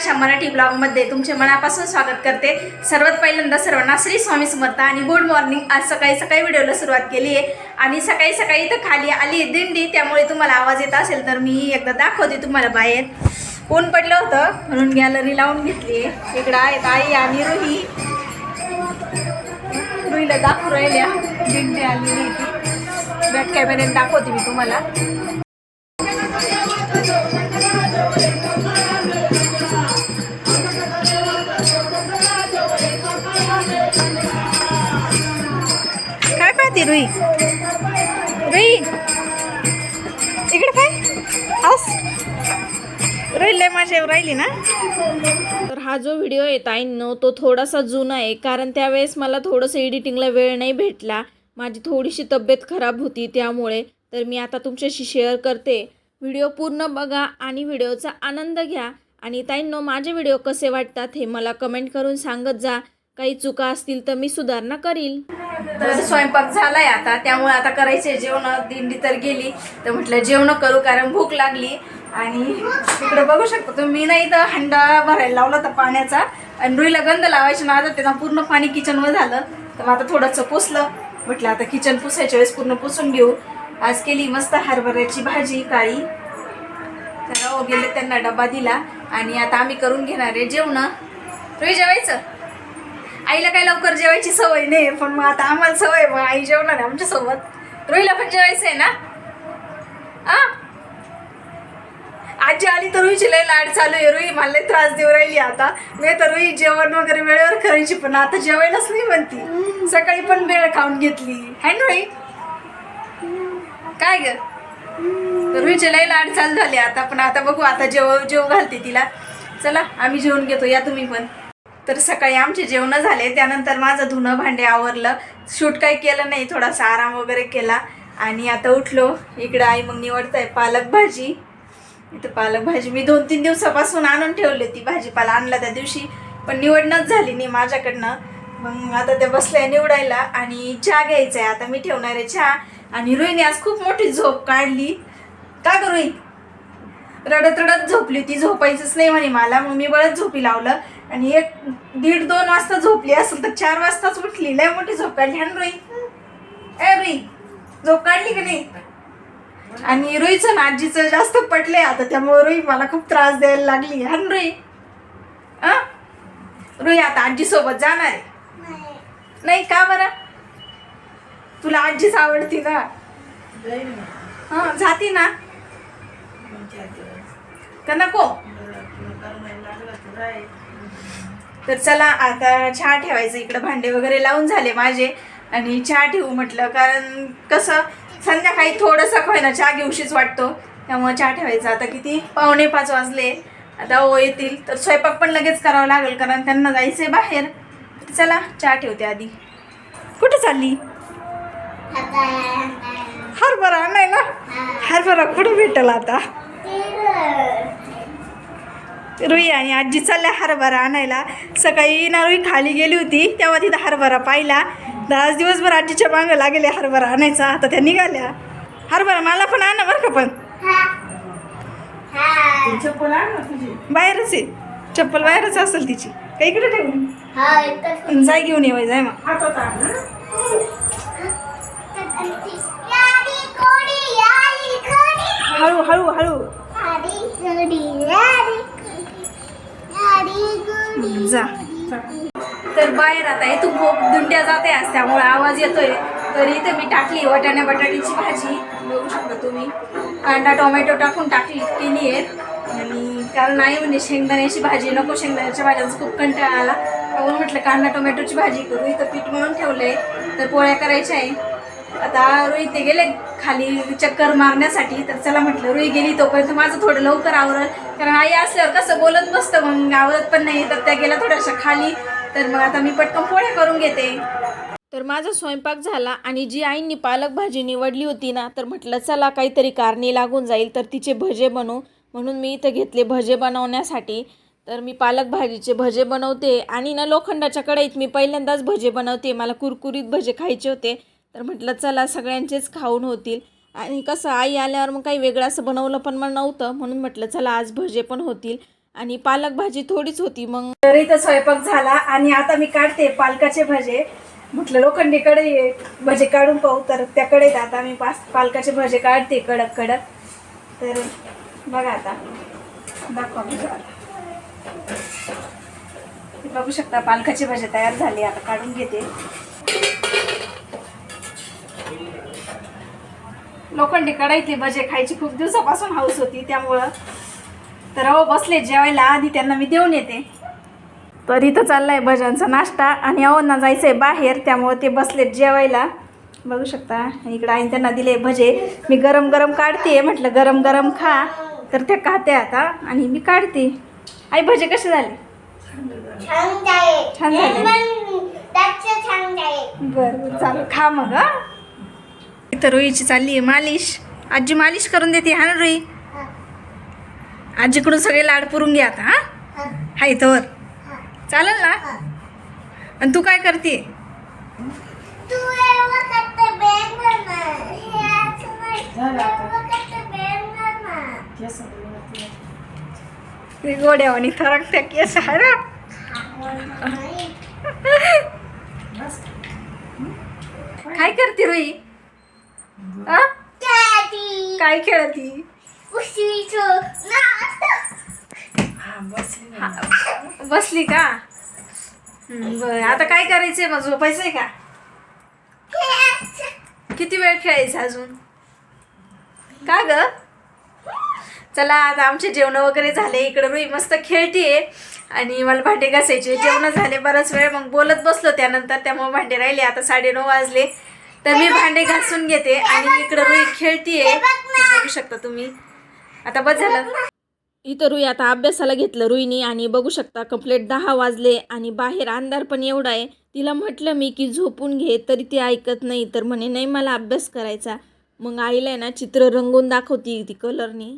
अशा मराठी ब्लॉगमध्ये तुमचे मनापासून स्वागत करते. सर्वात पहिल्यांदा सर्वांना श्री स्वामी समर्थ आणि गुड मॉर्निंग आज सकाळी सकाळी व्हिडिओला सुरुवात केली आहे. आणि सकाळी सकाळी इथं खाली आली दिंडी त्यामुळे तुम्हाला आवाज येत असेल तर मी एकदा दाखवते तुम्हाला बाहेर. ऊन पडलं होतं? म्हणून गॅलरी लावून घेतली आहे. इकडं आहेत आई आणि रुही. रुईला दाखवू राहिल्या. दिंडी आलेली बॅक कॅमेऱ्यात दाखवते मी तुम्हाला. काय पाहते रुई? रुई. इकडे काय हस रुईले माझ्यावर राहिली ना? तर हा जो व्हिडिओ आहे नो तो थोडासा जुना आहे कारण त्यावेळेस मला थोडंसं एडिटिंगला वेळ नाही भेटला. माझी थोडीशी तब्येत खराब होती त्यामुळे. तर मी आता तुमच्याशी शेअर करते. व्हिडिओ पूर्ण बघा आणि व्हिडिओचा आनंद घ्या. आणि ताईंनो माझे व्हिडिओ कसे वाटतात हे मला कमेंट करून सांगत जा. काही चुका असतील तर मी सुधारणा करील. तर स्वयंपाक झालाय आता त्यामुळे आता करायचे जेवण. दिंडी तर गेली तर म्हटलं जेवण करू कारण भूक लागली. आणि तिकडे बघू शकता तुम्ही मी नाही तर हंडा भरायला लावला होता पाण्याचा. आणि रुईला गंध लावायची आता त्यांना पूर्ण पाणी किचनवर झालं. तर मग आता थोडंसं पुसलं. म्हटलं आता किचन पुसायच्या वेळेस पूर्ण पुसून घेऊ. आज केली मस्त हरभऱ्याची भाजी काळी. तर हो गेले त्यांना डबा दिला. आणि आता आम्ही करून घेणार आहे जेवण. रुई जेवायचं? आईला काही लवकर जेवायची सवय नाही पण मग आता आम्हाला सवय मग आई जेवणार आहे आमच्यासोबत. पण जेवायचं आहे ना? आ? आजी आली तर रुईची लय लाड चालू आहे रुई मला लय त्रास देऊ राहिली आता. मी तर रुई जेवण वगैरे वेळेवर करायची पण आता जेवायलाच नाही म्हणती. सकाळी पण वेळ खाऊन घेतली. है ना रुई काय ग? रुईचे लय लाड चालू झाले आता पण आता बघू आता जेव जेव घालते तिला. चला आम्ही जेवण घेतो या तुम्ही पण. तर सकाळी आमचे जेवणं झाले त्यानंतर माझं धुणं भांडे आवरलं. शूट काही केलं नाही थोडासा आराम वगैरे केला. आणि आता उठलो. इकडं आई मग निवडत आहे पालक भाजी. इथं पालक भाजी मी दोन तीन दिवसापासून आणून ठेवली होती. भाजीपाला आणला त्या दिवशी पण निवडणंच झाली नाही माझ्याकडनं. मग आता त्या बसल्या निवडायला आणि चहा घ्यायचा आहे आता मी ठेवणार आहे चहा. आणि रोहिणी आज खूप मोठी झोप काढली. का ग रोहित रडत रडत झोपली होती. झोपायचंच नाही म्हणे मला. मग मी बळच झोपी लावलं. आणि एक दीड दोन वाजता झोपली असेल तर चार वाजताच उठली. लय मोठी झोप काढली. आणि रोई. ए रुई. झोप काढली की नाही? आणि रुईचं ना आजीचं जास्त पटले आता त्यामुळे रुई मला खूप त्रास द्यायला लागली. हा रुई. रोई आ रुई आता आजीसोबत जाणार आहे. नाही का बरं? तुला आजीच आवडती ना हां जाती ना. का नको? तर चला आता चहा ठेवायचं. इकडं भांडे वगैरे लावून झाले माझे. आणि चहा ठेवू म्हटलं कारण कसं संध्याकाळी थोडंसं होईना चहा घेऊशीच वाटतो. त्यामुळे चहा ठेवायचा. आता किती? पावणे पाच वाजले. आता ओ येतील. तर स्वयंपाक पण लगेच करावं लागेल कारण त्यांना जायचंय बाहेर. चला चहा ठेवते आधी. कुठं चालली? हरभरा नाही ना? हरभरा कुठं भेटल आता? रुई आणि आजी चालल्या हरभरा आणायला. सकाळी ना रुई खाली गेली होती तेव्हा तिथं हरभरा पाहिला. तर आज दिवसभर आजीच्या मागं लागेल हरभरा आणायचा. आता त्या निघाल्या. हरभरा मला पण आणा बरं का पण. बाहेरच आहे. चप्पल बाहेरच असेल तिची. का इकडे ठेवून? जाय घेऊन येवाय जाय मग. हळू हळू जा. तर बाहेर आता तू खूप दुंड्या जाते आज त्यामुळे आवाज येतोय. तर इथे मी टाकली वाटाण्या बटाट्याची भाजी. बघू शकता तुम्ही. कांदा टोमॅटो टाकून टाकली केली आहे. आणि कारण नाही म्हणजे शेंगदाण्याची भाजी नको शेंगदाण्याच्या भाज्यांचा खूप कंटाळा आला. म्हटलं कांदा टोमॅटोची भाजी करू. इथं पीठ मळून आहे तर पोळ्या करायच्या आहे. आता रुई ते गेले खाली चक्कर मारण्यासाठी. तर चला म्हटलं रुई गेली तोपर्यंत माझं थोडं लवकर आवरल. कारण आई असल्यावर कसं बोलत बसतं मग आवरत पण नाही. तर त्या गेल्या थोड्याशा खाली. तर मग आता मी पटकन पोळ्या करून घेते. तर माझा स्वयंपाक झाला आणि जी आईंनी पालक भाजी निवडली होती ना तर म्हटलं चला काहीतरी कारणी लागून जाईल तर तिचे भजे बनवू. म्हणून मी इथं घेतले भजे बनवण्यासाठी. तर मी पालक भाजीचे भजे बनवते. आणि ना लोखंडाच्या कढईत मी पहिल्यांदाच भजे बनवते. मला कुरकुरीत भजे खायचे होते. तर म्हटलं चला सगळ्यांचेच खाऊन होतील. आणि कसं आई आल्यावर मग काही वेगळं असं बनवलं पण मग नव्हतं. म्हणून म्हटलं चला आज भजे पण होतील. आणि पालक भाजी थोडीच होती मग तर इथं स्वयंपाक झाला. आणि आता मी काढते पालकाचे भजे. म्हटलं लोखंडीकडे ये भजे काढून पाहू. तर त्याकडे आता मी पास पालकाचे भजे काढते कडक कडक. तर बघा आता. दाखवा बघू शकता पालकाचे भजे तयार झाले. आता काढून घेते. लोखंडी कढईतले भजे खायची खूप दिवसापासून हाऊस होती त्यामुळं. तर अहो बसले जेवायला आधी त्यांना मी देऊन येते. तर इथं चाललाय भज्यांचा नाश्ता आणि अहोंना जायचं आहे बाहेर त्यामुळे ते बसलेत जेवायला. बघू शकता इकडं आईने त्यांना दिले भजे. मी गरम गरम काढते म्हटलं गरम गरम खा. तर ते खाते आता आणि मी काढते. आई भजे कसे झाले? छान झाले. बरं चालेल. खा मग इथं रुईची चालली आहे मालिश. आजी मालिश करून देते हा ना रुई? आजीकडून सगळे लाड पुरून घ्या आता हा? हा इथं चालेल ना? आणि तू काय करते? तू एवढं करते बँग ना हे असं नाही. एवढं करते बँग ना ते गोड्यावानी थरकत्या केस आहे ना? काय करते रुई? काय खेळती? बसली का? बरं. आता काय करायचंय मग? झोपायचंय का? किती वेळ खेळायचं अजून? का ग? चला आता आमचे जेवण वगैरे झाले. इकडं रुई मस्त खेळतीये. आणि मला भांडे घासायचे. जेवण झाले बराच वेळ. मग बोलत बसलो त्यानंतर. त्यामुळे भांडे राहिले. आता साडेनऊ वाजले. तर मी भांडे घासून घेते आणि इकडं रुई खेळतीये. बघू शकता तुम्ही. आता बस झालं. इथं रुई आता अभ्यासाला घेतलं रुईनी आणि बघू शकता कंप्लीट दहा वाजले आणि बाहेर अंधार पण एवढा आहे. तिला म्हटलं मी की झोपून घे तरी ती ऐकत नाही. तर म्हणे नाही मला अभ्यास करायचा. मग आईला आहे ना चित्र रंगवून दाखवती ती कलरनी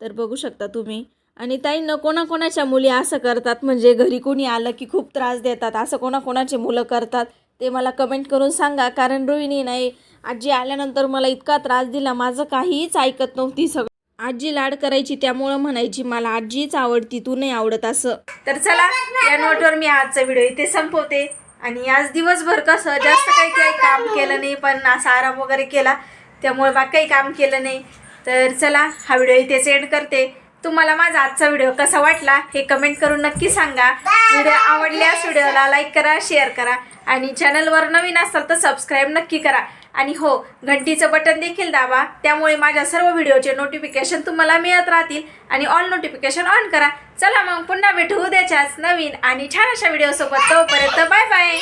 तर बघू शकता तुम्ही. आणि ताईनं कोणाकोणाच्या मुली असं करतात? म्हणजे घरी कोणी आलं की खूप त्रास देतात. असं कोणाकोणाचे मुलं करतात? ते मला कमेंट करून सांगा. कारण रोहिणी नाही आजी आल्यानंतर मला इतका त्रास दिला. माझं काहीच ऐकत नव्हती सगळं. आजी लाड करायची त्यामुळं म्हणायची मला आजीच आवडती तू नाही आवडत असं. तर चला या नोटवर मी आजचा व्हिडिओ इथे संपवते. आणि आज दिवसभर कसं जास्त काही काही काम केलं नाही पण असा आराम वगैरे केला. त्यामुळे बाकी काही काम केलं नाही. तर चला हा व्हिडिओ इथे सेंड करते. तुम्हाला माझा आजचा व्हिडिओ कसा वाटला हे कमेंट करून नक्की सांगा. व्हिडिओ आवडल्यास व्हिडिओला लाईक करा शेअर करा. आणि चॅनलवर नवीन असाल तर सबस्क्राईब नक्की करा. आणि हो घंटीचं बटन देखील दाबा. त्यामुळे माझ्या सर्व व्हिडिओचे नोटिफिकेशन तुम्हाला मिळत राहतील आणि ऑल नोटिफिकेशन ऑन करा. चला मग पुन्हा भेटू उद्याच्याच नवीन आणि छान अशा व्हिडिओसोबत तोपर्यंत बाय बाय